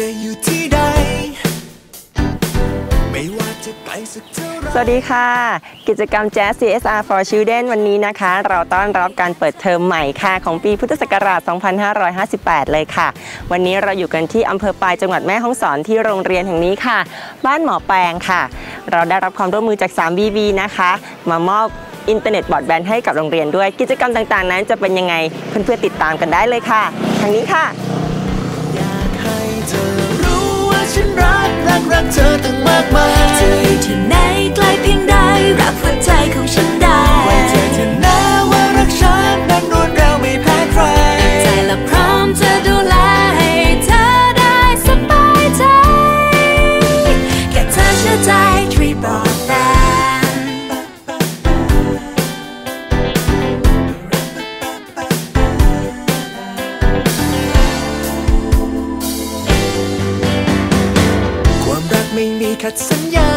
จะอยู่ที่ใด ไม่ว่าจะไกลสักเท่ารสวัสดีค่ะ กิจกรรม Jazz CSR for Children วันนี้นะคะ เราต้อนรับการเปิดเทอมใหม่ค่ะ ของปีพุทธศักราช 2558 เลยค่ะ วันนี้เราอยู่กันที่อำเภอปลายจังหวัดแม่ฮ่องสอนที่โรงเรียนแห่งนี้ค่ะ บ้านหมอแปลงค่ะ เราได้รับความร่วมมือจาก 3BB นะคะ มามอบอินเทอร์เน็ตบอร์ดแบนให้กับโรงเรียนด้วย กิจกรรมต่างๆ นั้นจะเป็นยังไงเพื่อนๆติดตามกันได้เลยค่ะทางนี้ค่ะ ฉันรักรักรักเธอตั้งมากมายเธออยู่ที่ไหนไกลเพียงใดรักหัวใจของฉัน ขัดสัญญา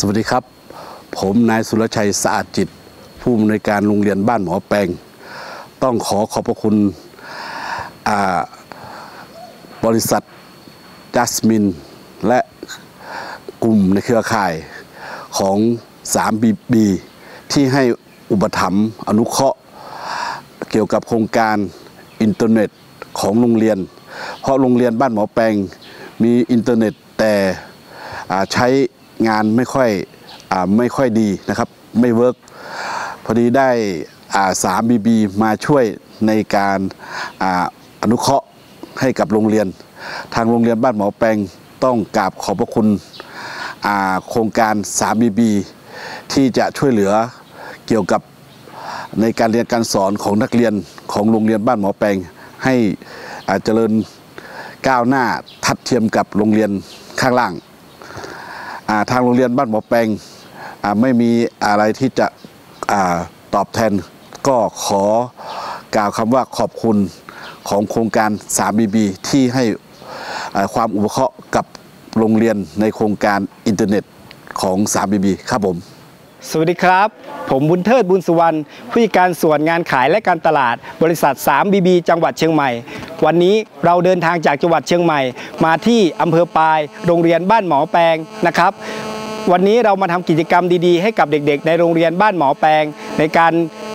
สวัสดีครับ ผมนายสุรชัยสะอาดจิต ผู้อำนวยการโรงเรียนบ้านหมอแปลงต้องขอขอบพระคุณบริษัทจัสมิน และกลุ่มในเครือข่ายของ 3BB ที่ให้อุปถัมภ์อนุเคราะห์ เกี่ยวกับโครงการอินเทอร์เน็ตของโรงเรียน เพราะโรงเรียนบ้านหมอแปลงมีอินเทอร์เน็ตแต่ใช้ งานไม่ค่อยอไม่ค่อยดีนะครับ ไม่เวิร์กพอดีได้สามบีบีมาช่วยในการออนุเคราะห์ให้กับโรงเรียน ทางโรงเรียนบ้านหมอแปลงต้องกราบขอบพระคุณโครงการ 3BB ที่จะช่วยเหลือเกี่ยวกับในการเรียนการสอนของนักเรียนของโรงเรียนบ้านหมอแปลงให้เจริญก้าวหน้าทัดเทียมกับโรงเรียนข้างล่าง ทางโรงเรียนบ้านหมอแปลงไม่มีอะไรที่จะอตอบแทน ก็ขอกล่าวคำว่าขอบคุณของโครงการ 3BB ที่ให้ความอุปเคราะห์กับโรงเรียนในโครงการอินเทอร์เน็ตของ 3BB ครับผม สวัสดีครับ ผมบุญเทิดบุญสุวรรณผู้จัดการส่วนงานขายและการตลาดบริษัท 3BB จังหวัดเชียงใหม่ วันนี้เราเดินทางจากจังหวัดเชียงใหม่ มาที่อำเภอปาย โรงเรียนบ้านหมอแปลงนะครับ วันนี้เรามาทำกิจกรรมดีๆ ให้กับเด็กๆ ในโรงเรียนบ้านหมอแปลงในการ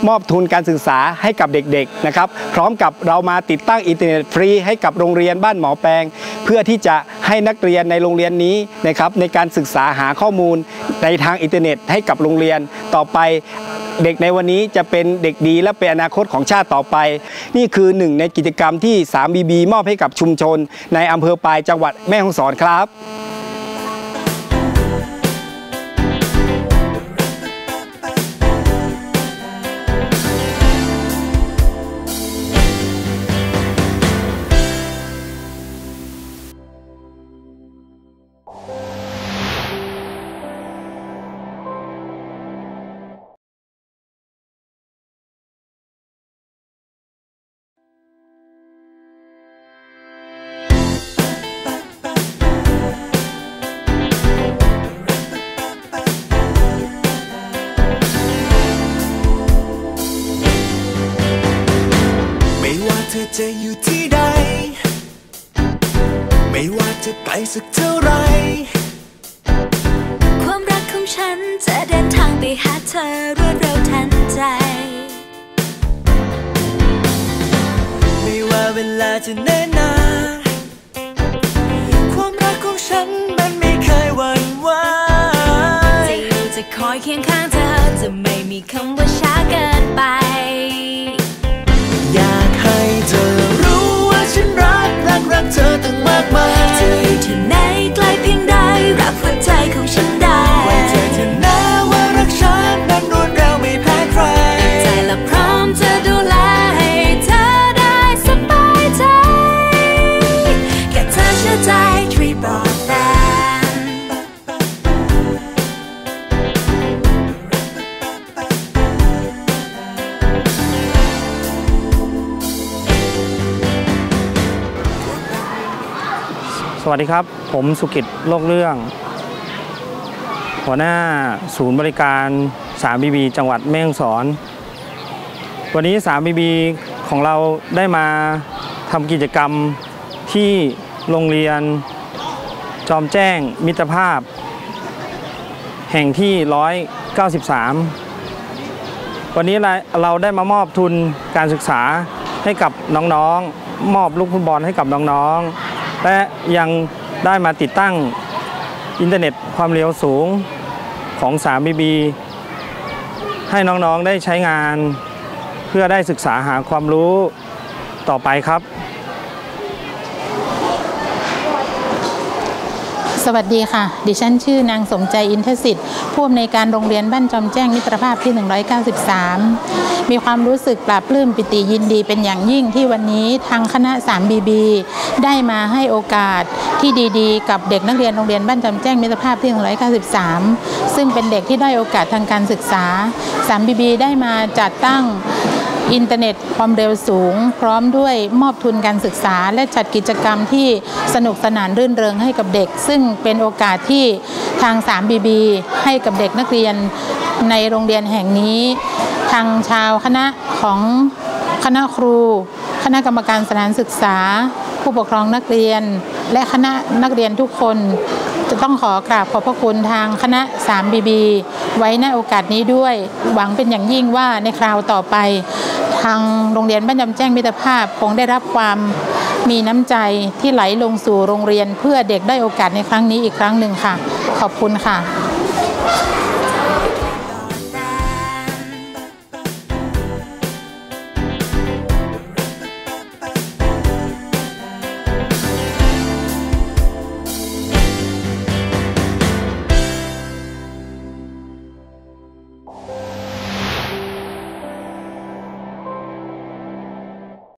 มอบทุนการศึกษาให้กับเด็กๆนะครับ พร้อมกับเรามาติดตั้งอินเทอร์เน็ตฟรีให้กับโรงเรียนบ้านหมอแปลงเพื่อที่จะให้นักเรียนในโรงเรียนนี้นะครับในการศึกษาหาข้อมูลในทางอินเทอร์เน็ตให้กับโรงเรียนต่อไป เด็กในวันนี้จะเป็นเด็กดีและเป็นอนาคตของชาติต่อไป นี่คือหนึ่งในกิจกรรมที่ 3BB มอบให้กับชุมชน ในอำเภอปลายจังหวัดแม่ฮ่องสอนครับ เธอจะอยู่ที่ใด ไม่ว่าจะไกลสักเท่าไร ความรักของฉันจะเดินทางไปหาเธอรวดเร็วทันใจ ไม่ว่าเวลาจะเนิ่นนานความรักของฉันมันไม่เคยหวั่นไหวจะอยู่จะคอยเคียงข้างเธอจะไม่มีคำว่า สวัสดีครับ ผมสุกิจโลกเรื่อง หัวหน้าศูนย์บริการ 3BB จังหวัดแม่ฮ่องสอน วันนี้ 3BB ของเราได้มาทำกิจกรรมที่โรงเรียน จอมแจ้งมิตรภาพ แห่งที่ 193 วันนี้เราเราได้มามอบทุนการศึกษาให้กับน้องๆ มอบลูกฟุตบอลให้กับน้องๆ และยังได้มาติดตั้งอินเทอร์เน็ตความเร็วสูงของ 3BB ให้น้องๆได้ใช้งาน เพื่อได้ศึกษาหาความรู้ต่อไปครับ สวัสดีค่ะ ดิฉันชื่อนางสมใจอินทสิทธิ์ผู้อำนวยการโรงเรียนบ้านจอมแจ้งมิตรภาพที่ 193 มีความรู้สึกปลาบปลื้มปิติยินดีเป็นอย่างยิ่งที่วันนี้ทางคณะ 3BB ได้มาให้โอกาสที่ดีๆ กับเด็กนักเรียนโรงเรียนบ้านจอมแจ้งมิตรภาพที่ 193 ซึ่งเป็นเด็กที่ได้โอกาสทางการศึกษา 3BB ได้มาจัดตั้ง อินเทอร์เน็ตความเร็วสูง พร้อมด้วยมอบทุนการศึกษา และจัดกิจกรรมที่สนุกสนานรื่นเริงให้กับเด็ก ซึ่งเป็นโอกาสที่ทาง 3BB ให้กับเด็กนักเรียนในโรงเรียนแห่งนี้ ทางชาวคณะของคณะครู คณะกรรมการสถานศึกษา ผู้ปกครองนักเรียน และคณะนักเรียนทุกคน จะต้องขอกราบขอบพระคุณทางคณะ 3BB ไว้ในโอกาสนี้ด้วย หวังเป็นอย่างยิ่งว่าในคราวต่อไป ทางโรงเรียนบ้านยำแจ้งมิตรภาพคงได้รับความมีน้ำใจที่ไหลลงสู่โรงเรียนเพื่อเด็กได้โอกาสในครั้งนี้อีกครั้งหนึ่งค่ะ ขอบคุณค่ะ